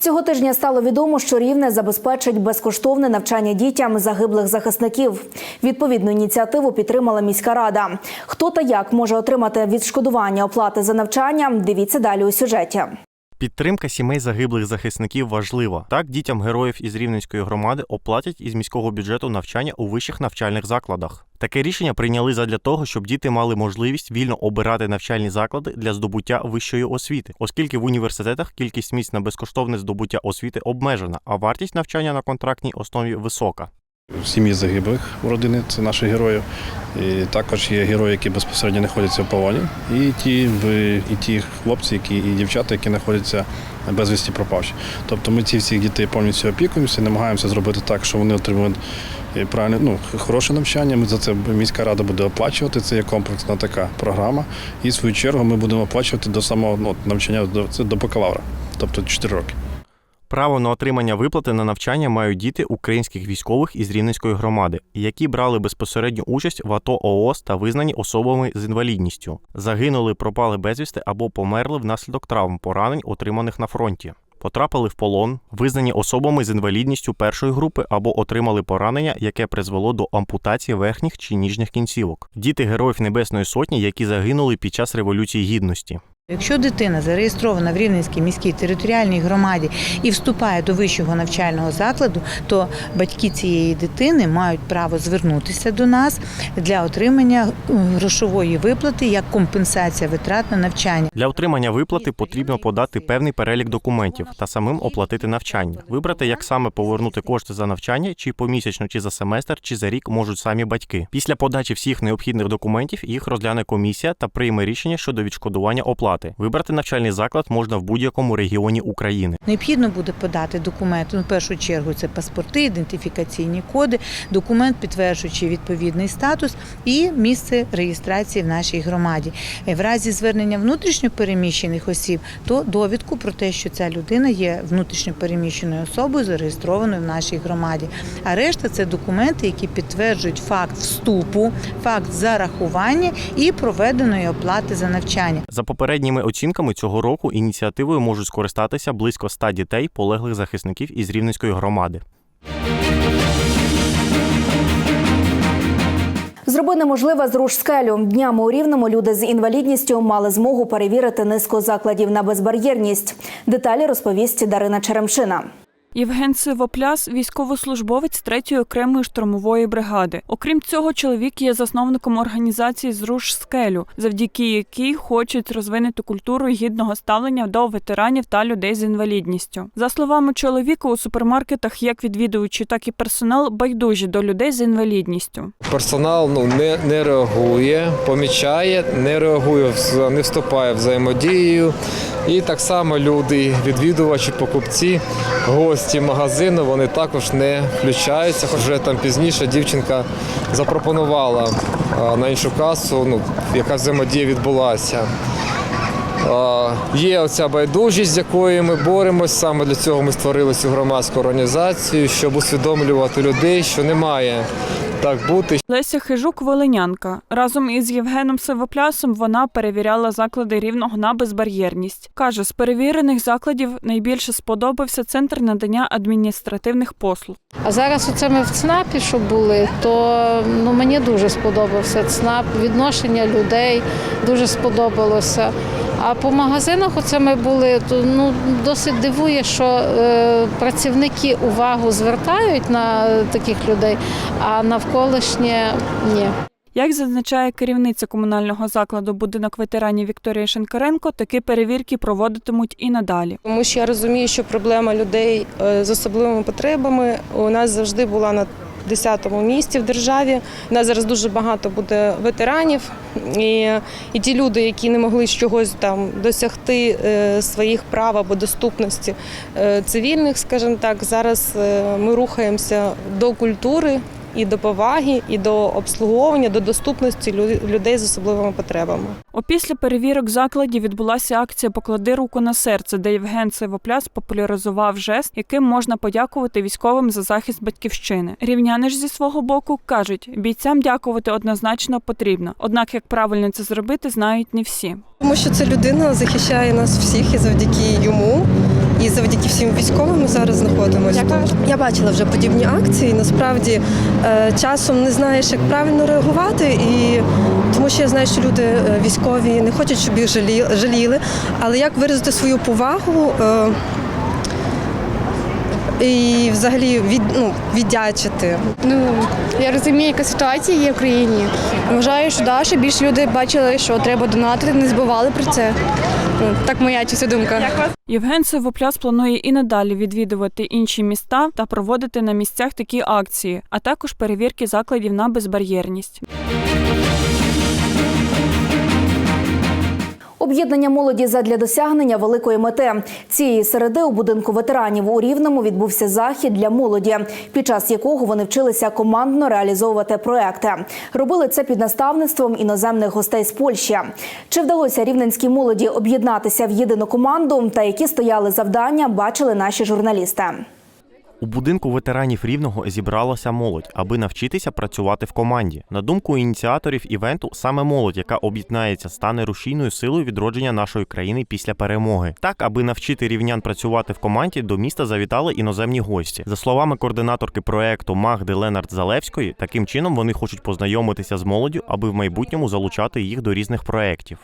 Цього тижня стало відомо, що рівне забезпечить безкоштовне навчання дітям загиблих захисників. Відповідну ініціативу підтримала міська рада. Хто та як може отримати відшкодування оплати за навчання? Дивіться далі у сюжеті. Підтримка сімей загиблих захисників важлива. Так, дітям героїв із Рівненської громади оплатять із міського бюджету навчання у вищих навчальних закладах. Таке рішення прийняли задля того, щоб діти мали можливість вільно обирати навчальні заклади для здобуття вищої освіти, оскільки в університетах кількість місць на безкоштовне здобуття освіти обмежена, а вартість навчання на контрактній основі висока. Сім'ї загиблих у родини це наші герої. І також є герої, які безпосередньо знаходяться в полоні, і ті, і ті хлопці, які, і дівчата, які знаходяться безвісті пропавші. Тобто ми ці всіх дітей повністю опікуємося, намагаємося зробити так, щоб вони отримали е, правильне, ну, хороше навчання. Ми за це міська рада буде оплачувати. Це є комплексна така програма. І в свою чергу ми будемо оплачувати до самого ну, навчання до, це до бакалавра, тобто 4 роки. Право на отримання виплати на навчання мають діти українських військових із Рівненської громади, які брали безпосередню участь в АТО ООС та визнані особами з інвалідністю, загинули, пропали безвісти або померли внаслідок травм поранень, отриманих на фронті. Потрапили в полон, визнані особами з інвалідністю першої групи або отримали поранення, яке призвело до ампутації верхніх чи ніжніх кінцівок. Діти героїв Небесної Сотні, які загинули під час Революції Гідності. Якщо дитина зареєстрована в Рівненській міській територіальній громаді і вступає до вищого навчального закладу, то батьки цієї дитини мають право звернутися до нас для отримання е, грошової виплати як компенсація витрат на навчання. Для отримання виплати потрібно подати певний перелік документів та самим оплатити навчання. Вибрати, як саме повернути кошти за навчання, чи помісячно, чи за семестр, чи за рік можуть самі батьки. Після подачі всіх необхідних документів їх розгляне комісія та прийме рішення щодо відшкодування оплати. Вибрати навчальний заклад можна в будь-якому регіоні України. Необхідно буде подати документи. Ну, в першу чергу це паспорти, ідентифікаційні коди, документ, підтверджуючи відповідний статус і місце реєстрації в нашій громаді. Е, В разі звернення внутрішньо переміщених осіб, то довідку про те, що ця людина є внутрішньо переміщеною особою, зареєстрованою в нашій громаді. А решта це документи, які підтверджують факт вступу, факт зарахування і проведеної оплати за навчання. За попередніми оцінками цього року ініціативою можуть скористатися близько 100 дітей, полеглих захисників із Рівненської громади. Зроби неможливе зруш скелю. Днями у Рівному люди з інвалідністю мали змогу перевірити низку закладів на безбар'єрність. Деталі розповість Дарина Черемшина. Євген Сивопляс – військовослужбовець 3-ї окремої штурмової бригади. Окрім цього, чоловік є засновником організації «Зруш скелю», завдяки якій хочуть розвинути культуру гідного ставлення до ветеранів та людей з інвалідністю. За словами чоловіка, у супермаркетах як відвідувачі, так і персонал байдужі до людей з інвалідністю. Персонал ну, не, не реагує, помічає, не реагує, не вступає в взаємодію. І так само люди, відвідувачі, покупці, гості магазину, вони також не включаються. Вже там пізніше дівчинка запропонувала на іншу касу, ну, яка взаємодія відбулася. А, Є оця байдужість, з якою ми боремось. Саме для цього ми створили цю громадську організацію, щоб усвідомлювати людей, що немає так бути, Леся Хижук – волинянка. Разом із Євгеном Сивоплясом вона перевіряла заклади рівного на безбар'єрність. Каже, з перевірених закладів найбільше сподобався центр надання адміністративних послуг. А зараз оце ми в ЦНАПі, що були, то ну, мені дуже сподобався ЦНАП, відношення людей дуже сподобалося. А по магазинах оце ми були, то ну, досить дивує, що е, працівники увагу звертають на таких людей, а навколишнє ні. Як зазначає керівниця комунального закладу будинок ветеранів Вікторія Шенкаренко, такі перевірки проводитимуть і надалі. Тому що я розумію, що проблема людей е, з особливими потребами у нас завжди була на 10-му місці в державі. У нас зараз дуже багато буде ветеранів, і, і ті люди, які не могли чогось там досягти е, своїх прав або доступності е, цивільних, скажімо так, зараз е, ми рухаємося до культури. І до поваги, і до обслуговування, до доступності лю- людей з особливими потребами. Опісля перевірок закладів відбулася акція Поклади руку на серце, де Євген Сивопляс популяризував жест, яким можна подякувати військовим за захист батьківщини. Рівняни ж зі свого боку кажуть, бійцям дякувати однозначно потрібно. Однак, як правильно це зробити, знають не всі. Тому що ця людина захищає нас всіх і завдяки йому, і завдяки всім військовим ми зараз знаходимося. тут. Я бачила вже подібні акції. Насправді е, часом не знаєш, як правильно реагувати, і тому що я знаю, що люди е, військові не хочуть, щоб їх жаліли. Але як виразити свою повагу? е, І взагалі від, ну, віддячити. Ну я розумію, яка ситуація є в країні. Вважаю, що да, щоб більше люди бачили, що треба донатити, не забували про це. Ну, так моя чиста думка. Євген Сивопляс планує і надалі відвідувати інші міста та проводити на місцях такі акції, а також перевірки закладів на безбар'єрність. Об'єднання молоді задля досягнення великої мети цієї середи у будинку ветеранів у Рівному відбувся захід для молоді, під час якого вони вчилися командно реалізовувати проекти. Робили це під наставництвом іноземних гостей з Польщі. Чи вдалося рівненській молоді об'єднатися в єдину команду та які стояли завдання, бачили наші журналісти. У будинку ветеранів рівного зібралася молодь, аби навчитися працювати в команді. На думку ініціаторів івенту, саме молодь, яка об'єднається, стане рушійною силою відродження нашої країни після перемоги. Так, аби навчити рівнян працювати в команді, до міста завітали іноземні гості. За словами координаторки проекту Магди Ленард Залевської, таким чином вони хочуть познайомитися з молоддю, аби в майбутньому залучати їх до різних проєктів.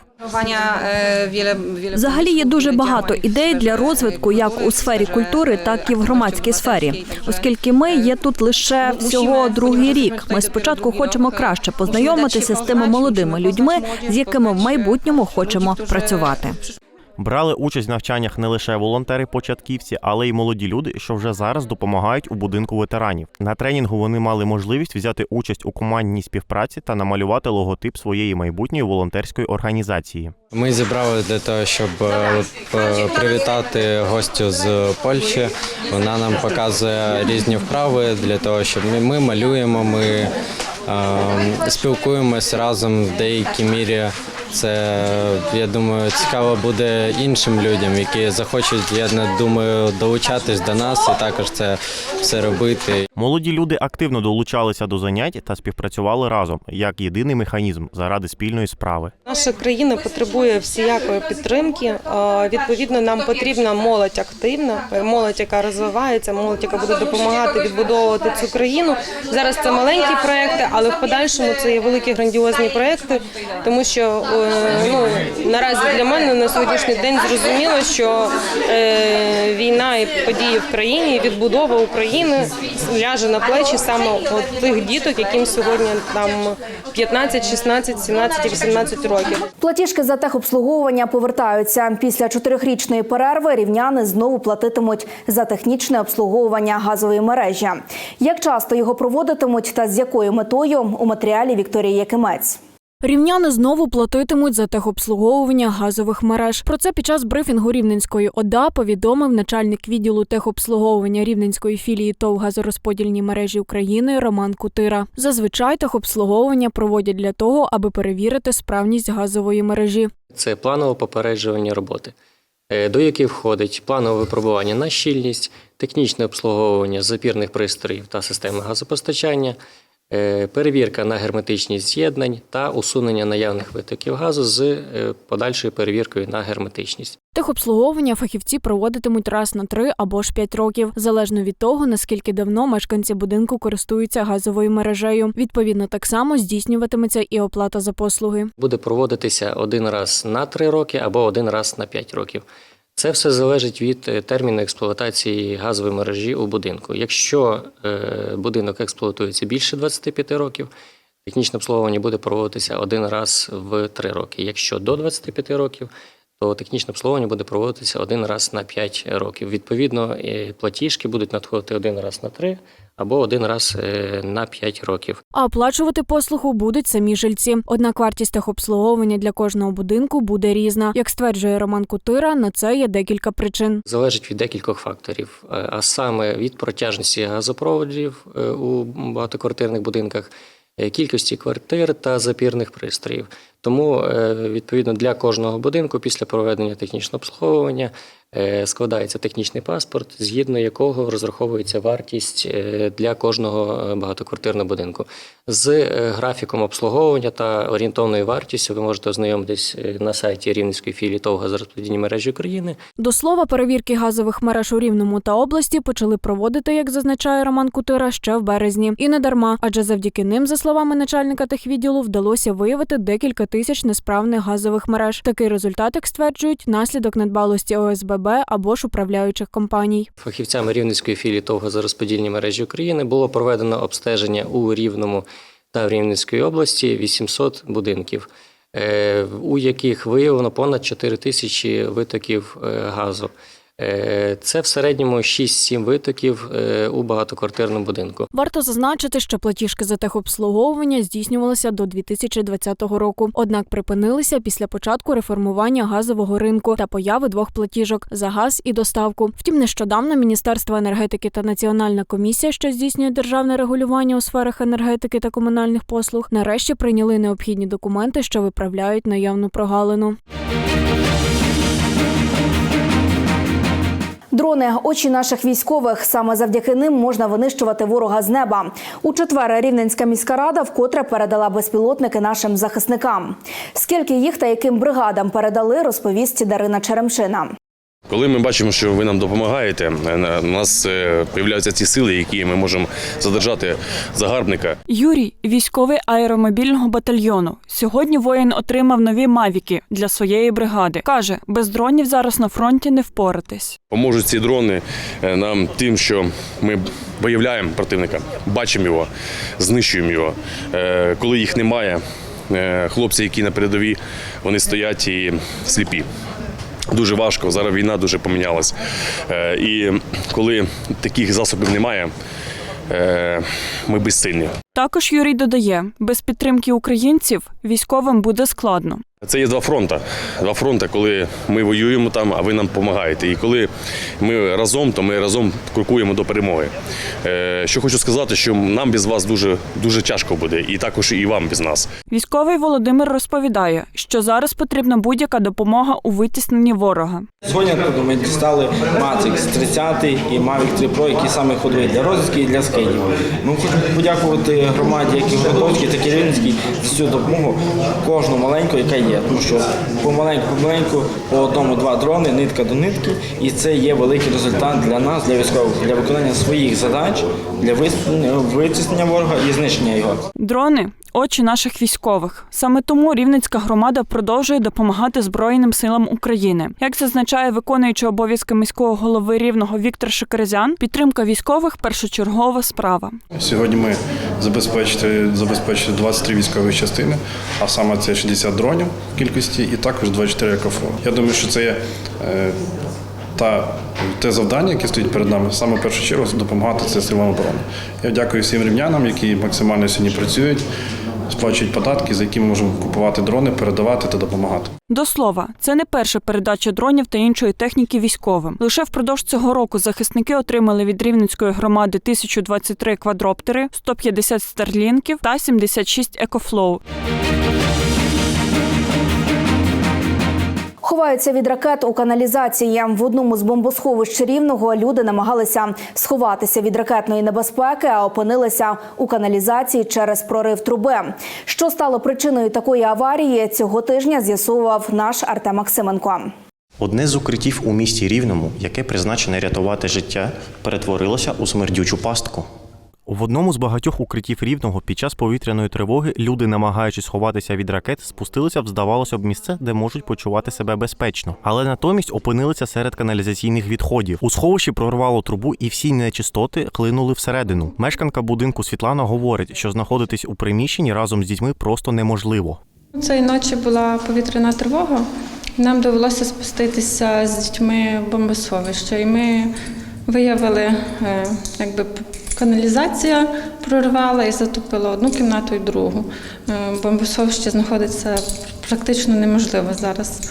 Взагалі є дуже багато ідей для розвитку як у сфері культури, так і в громадській сфері, оскільки ми є тут лише всього другий рік. Ми спочатку хочемо краще познайомитися з тими молодими людьми, з якими в майбутньому хочемо працювати. Брали участь в навчаннях не лише волонтери-початківці, але й молоді люди, що вже зараз допомагають у будинку ветеранів. На тренінгу вони мали можливість взяти участь у командній співпраці та намалювати логотип своєї майбутньої волонтерської організації. Ми зібрали для того, щоб е, привітати гостю з Польщі. Вона нам показує різні вправи для того, щоб ми, малюємо, ми е, спілкуємось разом в деякій мірі. Це я думаю, цікаво буде іншим людям, які захочуть, я не думаю, долучатись до нас і також це все робити. Молоді люди активно долучалися до занять та співпрацювали разом як єдиний механізм заради спільної справи. Наша країна потребує всіякої підтримки. Відповідно, нам потрібна молодь активна, е, молодь, яка розвивається, молодь, яка буде допомагати відбудовувати цю країну. Зараз це маленькі проекти, але в подальшому це є великі грандіозні проекти, тому що ну наразі для мене на сьогоднішній день зрозуміло, що е, війна і події в країні, відбудова України ляже на плечі саме от тих діток, яким сьогодні там 15, 16, 17 і 18 років. Платіжки за техобслуговування повертаються. Після чотирьохрічної перерви рівняни знову платитимуть за технічне обслуговування газової мережі. Як часто його проводитимуть та з якою метою у матеріалі Вікторії Якимець. Рівняни знову платитимуть за техобслуговування газових мереж. Про це під час брифінгу Рівненської ОДА повідомив начальник відділу техобслуговування Рівненської філії ТОВ газорозподільні мережі України Роман Кутира. Зазвичай техобслуговування проводять для того, аби перевірити справність газової мережі. Це планове попереджування роботи, е, до яких входить планове випробування на щільність, технічне обслуговування запірних пристроїв та системи газопостачання, перевірка на герметичність з'єднань та усунення наявних витоків газу з е, подальшою перевіркою на герметичність. Техобслуговування фахівці проводитимуть раз на три або ж п'ять років, залежно від того, наскільки давно мешканці будинку користуються газовою мережею. Відповідно, так само здійснюватиметься і оплата за послуги. Буде проводитися один раз на 3 роки або один раз на 5 років. Це все залежить від е, терміну експлуатації газової мережі у будинку. Якщо е, будинок експлуатується більше 25 років, технічне обслуговування буде проводитися один раз в 3 роки. Якщо до 25 років, то технічне обслуговування буде проводитися один раз на 5 років. Відповідно, е, платіжки будуть надходити один раз на 3 або один раз е, на 5 років. А оплачувати послугу будуть самі жильці. Однак вартість техобслуговування для кожного будинку буде різна. Як стверджує Роман Кутира, на це є декілька причин. Залежить від декількох факторів, е, а саме від протяжності газопроводів у багатоквартирних будинках, кількості квартир та запірних пристроїв. Тому, е, відповідно, для кожного будинку після проведення технічного обслуговування е, складається технічний паспорт, згідно якого розраховується вартість е, для кожного е, багатоквартирного будинку. З е, графіком обслуговування та орієнтовною вартістю ви можете ознайомитись е, на сайті Рівненської філії ТОВ газорозподільні мережі України. До слова, перевірки газових мереж у Рівному та області почали проводити, як зазначає Роман Кутира, ще в березні. І не дарма, адже завдяки ним, за словами начальника техвідділу, вдалося виявити декілька тисяч несправних газових мереж. Такий результат, як стверджують, наслідок недбалості ОСББ або ж управляючих компаній. Фахівцями Рівненської філії ТОВ газорозподільні мережі України було проведено обстеження у Рівному та в Рівненській області 800 будинків, е, у яких виявлено понад 4 тисячі витоків е, газу. Е, Це в середньому 6-7 витоків е, у багатоквартирному будинку. Варто зазначити, що платіжки за техобслуговування здійснювалися до 2020 року, однак припинилися після початку реформування газового ринку та появи двох платіжок за газ і доставку. Втім, нещодавно Міністерство енергетики та Національна комісія, що здійснює державне регулювання у сферах енергетики та комунальних послуг, нарешті прийняли необхідні документи, що виправляють наявну прогалину. Дрони очі наших військових. Саме завдяки ним можна винищувати ворога з неба. У четвер Рівненська міська рада вкотре передала безпілотники нашим захисникам. Скільки їх та яким бригадам передали, розповість Дарина Черемшина. Коли ми бачимо, що ви нам допомагаєте, е, у нас е, появляються ці сили, які ми можемо задержати загарбника. Юрій, військовий аеромобільного батальйону. Сьогодні воїн отримав нові мавіки для своєї бригади. каже, без дронів зараз на фронті не впоратись. Поможуть ці дрони е, нам тим, що ми виявляємо противника, бачимо його, знищуємо його. Е, Коли їх немає, е, хлопці, які на передовій, вони стоять і сліпі. Дуже важко. Зараз війна дуже помінялась. Е, І коли таких засобів немає, е, ми безсильні. Також Юрій додає, без підтримки українців військовим буде складно. Це є два фронти. Два фронти, коли ми воюємо там, а ви нам допомагаєте. І коли ми разом, то ми разом крокуємо до перемоги. Е, Що хочу сказати, що нам без вас дуже, дуже тяжко буде, і також і вам без нас. Військовий Володимир розповідає, що зараз потрібна будь-яка допомога у витісненні ворога. Сьогодні тут ми дістали Matrix 30 і Mavic 3 Pro, які саме ходові для розвідки і для скидів. Ми хочемо подякувати громаді, як і Готовській, так і Рівненській, допомогу кожну маленьку, яка є. Тому що помаленьку, помаленьку, по одному-два дрони, нитка до нитки, і це є великий результат для нас, для військових, для виконання своїх задач, для витіснення ворога і знищення його. Дрони очі наших військових. Саме тому Рівненська громада продовжує допомагати Збройним силам України. Як зазначає виконуючий обов'язки міського голови рівного Віктор Шикарзян, підтримка військових першочергова справа. Сьогодні ми забезпечили, забезпечили 23 військові частини, а саме це 60 дронів кількості і також 24 екофло. Я думаю, що це є е, та, те завдання, яке стоїть перед нами, саме в першу чергу допомагати це силам оборони. Я дякую всім рівнянам, які максимально сьогодні працюють, сплачують податки, за які ми можемо купувати дрони, передавати та допомагати. До слова, це не перша передача дронів та іншої техніки військовим. Лише впродовж цього року захисники отримали від Рівненської громади 1023 квадроптери, 150 старлінків та 76 екофлоу. Ховаються від ракет у каналізації. В одному з бомбосховищ рівного люди намагалися сховатися від ракетної небезпеки, а опинилися у каналізації через прорив труби. Що стало причиною такої аварії цього тижня? З'ясував наш Артем Максименко. Одне з укриттів у місті Рівному, яке призначене рятувати життя, перетворилося у смердючу пастку. В одному з багатьох укриттів рівного під час повітряної тривоги люди, намагаючись ховатися від ракет, спустилися в, здавалося б, місце, де можуть почувати себе безпечно, але натомість опинилися серед каналізаційних відходів. У сховищі прорвало трубу, і всі нечистоти хлинули всередину. Мешканка будинку Світлана говорить, що знаходитись у приміщенні разом з дітьми просто неможливо. Цієї ночі була повітряна тривога. Нам довелося спуститися з дітьми в бомбосховище. І ми виявили е, якби, Каналізація прорвала і затопила одну кімнату і другу. Е, Бомбосховище знаходиться практично неможливо зараз.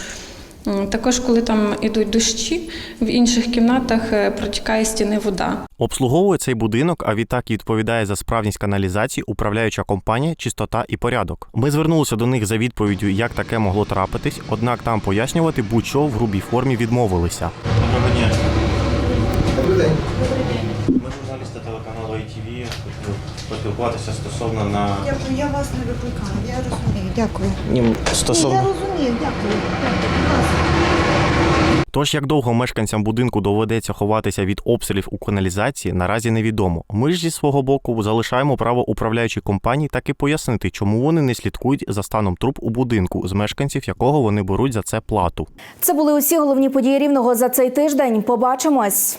Також, коли там ідуть дощі, в інших кімнатах е, протікає стіни вода. Обслуговує цей будинок, а відтак і відповідає за справність каналізації управляюча компанія Чистота і порядок. Ми звернулися до них за відповіддю, як таке могло трапитись, однак там пояснювати будь-що в грубій формі відмовилися. Доброго дня. Добрий день. Ми журналісти телеканалу ITV хотіли поспілкуватися стосовно на Дякую, я вас не викликаю. Я розумію. Дякую. Ні, стосовно. я розумію, дякую. Дякую, будь ласка. Тож, як довго мешканцям будинку доведеться ховатися від обстрілів у каналізації, наразі невідомо. Ми ж зі свого боку залишаємо право управляючій компанії так і пояснити, чому вони не слідкують за станом труб у будинку, з мешканців якого вони беруть за це плату. Це були усі головні події рівного за цей тиждень. Побачимось.